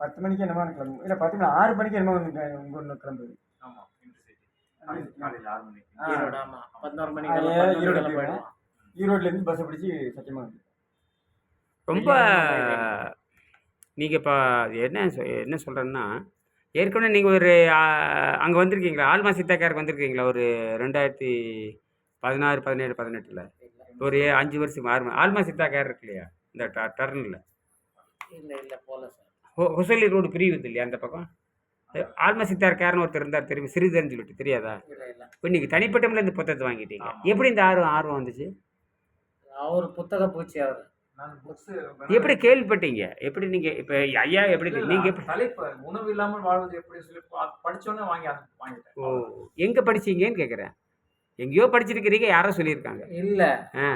பத்து மணிக்கு என்னமோ கிளம்பும் இல்லை பத்து மணி ஆறு மணிக்கு என்னமோ ஒன்று உங்க ஒன்று கிளம்புது. ஆமா இன்டர்சிட்டி காலையில் காலையில் ஆறு மணிக்கு. ஆ. ஈரோடு ஆமா. பதினோரு அது மணிக்கெல்லாம் பதினோரு ஈரோடு மணிக்கெல்லாம் போயிடும். போயிடுவான் ஈரோட்லேருந்து பஸ்ஸை பிடிச்சி சத்தியமாக வந்து ரொம்ப நீங்கள் இப்போ என்ன என்ன சொல்கிறேன்னா ஏற்கனவே நீங்கள் ஒரு அங்கே வந்திருக்கீங்களா? ஆல்மா சித்தாக்காருக்கு வந்திருக்கீங்களா? ஒரு ரெண்டாயிரத்தி பதினாறு பதினேழு பதினெட்டில். ஒரு அஞ்சு வருஷம் ஆறு ஆல்மா சித்தாக்கார் இருக்கு இல்லையா? இந்த டர்னில். இல்ல இல்ல போல சார். ஹொ ஹொசலி ரோடு பிரிவுது இல்லையா அந்த பக்கம்? ஆல்மா சித்தார் கேர்னு ஒருத்தர் இருந்தார் தெரியும்? சிறிதர்னு சொல்லிட்டு தெரியாதா? இல்ல இல்ல. இப்போ நீங்கள் தனிப்பட்ட முறையில் இந்த புத்தகத்தை வாங்கிட்டீங்க. எப்படி இந்த ஆர்வம் ஆர்வம் வந்துச்சு? அவர் புத்தக பூச்சி அவர். எப்படி கேள்விப்பட்டீங்க? எப்படி நீங்கள் இப்போ ஐயா எப்படி நீங்கள் எப்படி தலைப்பு உணவு இல்லாமல் வாழ்வது எப்படி சொல்லி படிச்சோன்னே வாங்கி வாங்கிட்டேன். ஓ எங்கே படிச்சீங்கன்னு கேட்குறேன் எங்கேயோ படிச்சிருக்கிறீங்க யாரோ சொல்லியிருக்காங்க. இல்ல. ஆ.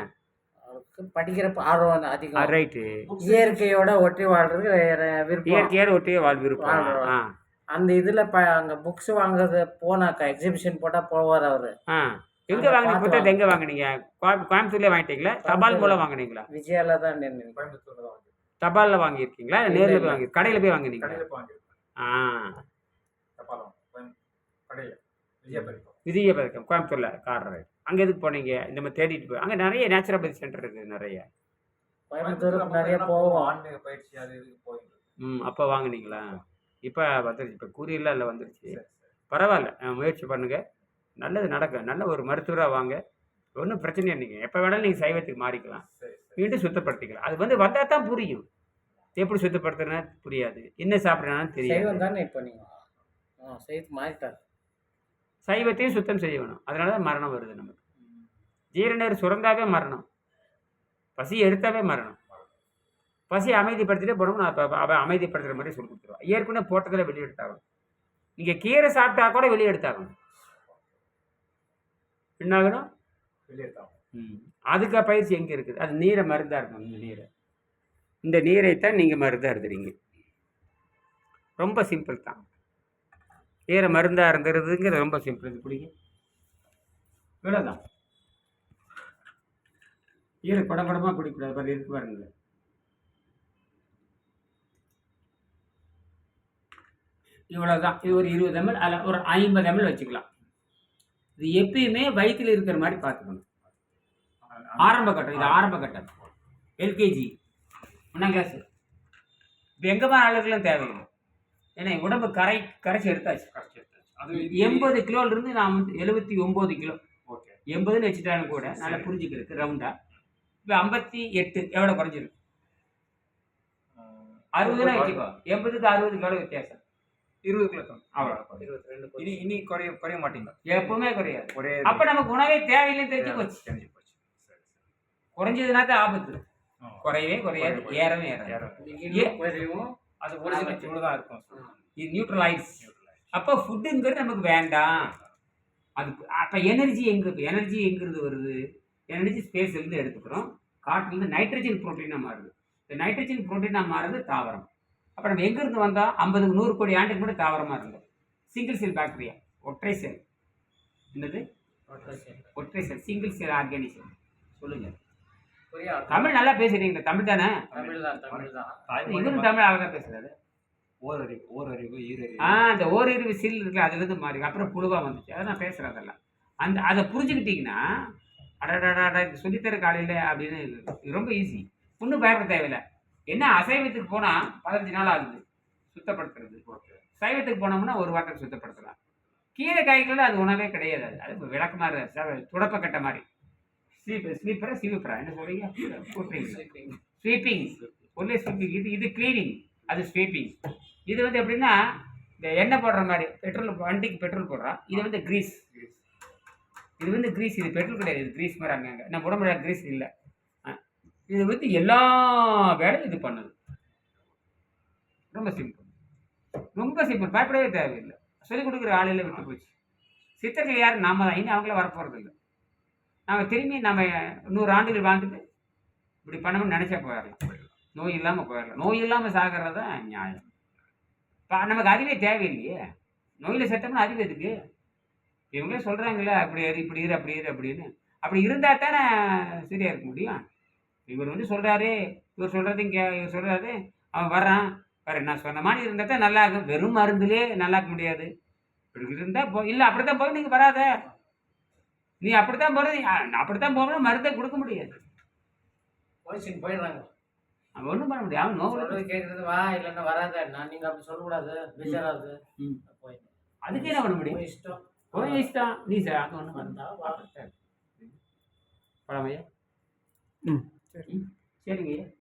அவருக்கு படிக்கிறப்ப ஆர்வம் அதிகம். ரைட்டு இயற்கையோட ஒட்டி வாழ்றதுக்கு விருப்பம். இயற்கையோட ஒட்டியே வாழ்விருப்போம் வாழ்றோம். ஆ. அந்த இதுல ப அங்க புக்ஸ் வாங்குறது போனாக்கா எக்ஸிபிஷன் போட்டா போவார் அவரு. எங்கே வாங்கினீங்க? புத்தகத்தை எங்கே வாங்குனீங்க? கோயம் கோயம்புத்தூர்லேயே வாங்கிட்டீங்களா? தபால் மூலம் வாங்குனீங்களா? விஜயால தான் தபாலில் வாங்கியிருக்கீங்களா? நேரில். போய் வாங்கி கடையில் போய் வாங்கியிருக்கேன். ஆ. கடையில். விதிய பதக்கம் கோயம்புத்தூரில் கார் ரைட் அங்கே எதுக்கு போனீங்க? இந்த மாதிரி தேடிட்டு போய் அங்கே நிறைய நேச்சுரோபதி சென்டர் இருக்குது நிறைய. கோயம்புத்தூருக்கு நிறைய போவோம். ஆன்மீக பயிற்சி அது இதுக்கு ம் அப்போ வாங்குனீங்களா? இப்போ வந்துருச்சு. இப்போ கூரியரில் இல்லை வந்துருச்சு. பரவாயில்ல. முயற்சி பண்ணுங்க. நல்லது நடக்கும் நல்ல ஒரு மருத்துவராக வாங்க. ஒன்றும் பிரச்சனை இல்லைங்க எப்போ வேணாலும் நீங்கள் சைவத்துக்கு மாறிக்கலாம். மீண்டும் சுத்தப்படுத்திக்கலாம். அது வந்து வந்தால் தான் புரியும். எப்படி சுத்தப்படுத்துறதுனா புரியாது. என்ன சாப்பிட்றதுனாலும் தெரியாது. சைவம் தானே இப்போ நீங்க? ஆ சைவத்து மாறிட்டார். சைவத்தையும் சுத்தம் செய்யணும் அதனால தான் மரணம் வருது நமக்கு. ஜீரணர் சுரந்தாவே மரணம். பசி எடுத்தாவே மரணம். பசி அமைதிப்படுத்திட்டே போனோம்னா அப்போ அவன் அமைதிப்படுத்துகிற மாதிரி சொல்லி கொடுத்துருவான் ஏற்கனவே போட்டதில் வெளியே எடுத்தாகணும் நீங்கள் கீரை சாப்பிட்டா கூட வெளியே எடுத்தாகணும் என்னாகணும் வெளியேற்றாங்க ம். அதுக்கு பயிற்சி எங்கே இருக்குது? அது நீரை மருந்தாக இருக்கும் இந்த நீரை. இந்த நீரைத்தான் நீங்கள் மருந்தாக இருந்துறீங்க. ரொம்ப சிம்பிள் தான். நீரை மருந்தாக இருந்துருதுங்கிறது ரொம்ப சிம்பிள் இது பிடிங்க இவ்வளோதான் ஈரை குடம் குடமாக குடிக்கூடாது பாரு இருக்கு பாருங்க. இவ்வளோதான் இது ஒரு இருபது எம்எல் அதில் ஒரு ஐம்பது எம்எல் வச்சுக்கலாம். இது எப்பயுமே வயிற்றில் இருக்கிற மாதிரி பார்த்துக்கணும். ஆரம்ப கட்டம் இது ஆரம்ப கட்டம். எல்கேஜி. ஒன்றாம் கிளாஸ் இப்போ எங்கே போன ஆளுக்கெல்லாம் தேவையில்லை. ஏன்னா என் உடம்பு கரை கரைச்சி எடுத்தாச்சு. அது எண்பது கிலோலேருந்து நான் வந்து எழுபத்தி ஒம்பது கிலோ. ஓகே. எண்பதுன்னு வச்சுட்டாலும் கூட நல்லா புரிஞ்சுக்கிறதுக்கு ரவுண்டாக இப்போ ஐம்பத்தி எட்டு எவ்வளோ குறைஞ்சிருக்கு? அறுபதுன்னு வச்சுக்கோ எண்பதுக்கு அறுபது கிலோ வித்தியாசம். இருபது கிலோ தான். அவ்வளோ இருபத்தி ரெண்டு இனி இனி குறைய குறைய மாட்டீங்க எப்பவுமே குறையாது. ஒரே அப்போ நமக்கு உணவே தேவையில்லைன்னு தெரிஞ்சு போச்சு. தெரிஞ்சு போச்சு. சரி சரி. குறைஞ்சதுனா தான் ஆபத்து. குறையவே குறையாது ஏறவே ஏறாது. ஏறாது. அது ஒரிஜினல் தான் இருக்கும். இது நியூட்ரலைஸ் அப்போ ஃபுட்டுங்கிறது நமக்கு வேண்டாம். அதுக்கு அப்போ எனர்ஜி எங்கே எனர்ஜி எங்கிருந்து வருது? எனர்ஜி ஸ்பேஸ்லேருந்து எடுத்துக்கிறோம். காற்றுலேருந்து நைட்ரஜன் ப்ரோட்டீனாக மாறுது. இந்த நைட்ரஜன் ப்ரோட்டீனாக மாறுது தாவரம். அப்போ நம்ம எங்கேருந்து வந்தால் ஐம்பதுக்கு நூறு கோடி ஆண்டுக்கு கூட தாவரமாக இருந்தோம் சிங்கிள் செல் பாக்டீரியா ஒற்றை செல் என்னது? ஒற்றை செல் சிங்கிள் செல் ஆர்கானிசம் சொல்லுங்கள் தமிழ் நல்லா பேசுறீங்களா தமிழ் தானே? தமிழ் தான் தமிழ் தான் இவரும் தமிழ் அழகாக பேசுறாரு. ஓரறிவு ஓரறிவு ஈரறிவு. ஆ அந்த ஓரிரு சில் இருக்குல்ல அதுலேருந்து மாறி அப்புறம் புழுவாக வந்துச்சு. அதை நான் பேசுகிறேன் அதெல்லாம். அந்த அதை புரிஞ்சுக்கிட்டிங்கன்னா அடடாடா இது சொல்லித்தர காலையில் அப்படின்னு ரொம்ப ஈஸி ஒன்றும் பயப்பட தேவையில்லை. என்ன அசைவத்துக்கு போனால் பதினஞ்சு நாள் ஆகுது. சுத்தப்படுத்துறது. ஓகே. சைவத்துக்கு போனோம்னா ஒரு வாரத்துக்கு சுத்தப்படுத்தலாம். கீரை காய்கறில அது உணவே கிடையாது. அது அது விளக்கு மாதிரி துடப்பக்கட்ட மாதிரி. ஸ்லீப் ஸ்லீப்பரா ஸ்லீப்பரா என்ன சொல்றீங்க? கூட்டுறீங்க ஸ்வீப்பிங் ஒன்லி ஸ்வீப்பிங் இது இது க்ளீனிங் அது ஸ்வீப்பிங் இது வந்து எப்படின்னா இந்த எண்ணெய் போடுற மாதிரி பெட்ரோல் வண்டிக்கு பெட்ரோல் போடுறோம் இது வந்து கிரீஸ் இது வந்து கிரீஸ் இது பெட்ரோல் கிடையாது. இது கிரீஸ் மாதிரி அங்கங்க நம்ம உடம்புல கிரீஸ் இல்லை. இது வந்து எல்லா வேலையும் இது பண்ணுது. ரொம்ப சிம்பிள் ரொம்ப சிம்பிள் பயப்படவே தேவையில்லை. சொல்லிக் கொடுக்குற ஆளையில விட்டு போச்சு. சித்தர்கள் யார் நாம தான். இனி அவங்கள வரப்போகிறது இல்லை நம்ம திரும்பி நம்ம நூறு ஆண்டுகள் வாழ்ந்துட்டு இப்படி பண்ணணும்னு நினச்சா போயிடலாம். நோய் இல்லாமல் போயிடலாம். நோய் இல்லாமல் சாகிறது தான் நியாயம். இப்போ நமக்கு அறிவே தேவையில்லையே. நோயில் செத்தோம்னா அறிவு எதுக்கு? இவங்களே சொல்கிறாங்களே அப்படி இரு இப்படி இரு அப்படி இரு அப்படின்னு. அப்படி இருந்தால் தானே சரியாக இருக்க முடியும். இவர் வந்து சொல்கிறாரு இவர் சொல்கிறதையும் கே இவர் சொல்கிறாரு அவன் வர்றான். வேறு நான் சொன்ன மாதிரி இருந்தால் தான் நல்லா இருக்கும் வெறும் மருந்துலேயே நல்லா இருக்க முடியாது. இப்படி இருந்தால் போ இல்லை அப்படி தான் போய் நீங்கள் வராத. நீ அப்படித்தான் போகிறது அப்படித்தான் போகணும் மருந்தை கொடுக்க முடியாது. போயிடுச்சுங்க போயிடுறாங்க. அவன் ஒன்றும் பண்ண முடியாது. அவன் நோவு கேட்கறது வா இல்லைன்னா வராத. நான் நீங்க அப்படி சொல்லக்கூடாது. பேசாராது. போயிடும் அதுக்கு என்ன பண்ண முடியும்? இஷ்டம். போய் இஷ்டம். நீ சார் அது ஒன்றும் வந்தா வா பழமையா? ம். சரிங்க. ஐயா